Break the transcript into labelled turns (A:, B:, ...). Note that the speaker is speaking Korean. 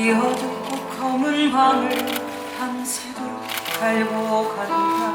A: 이
B: 어둡고 검은 밤을 밤새도록 갈고 간다.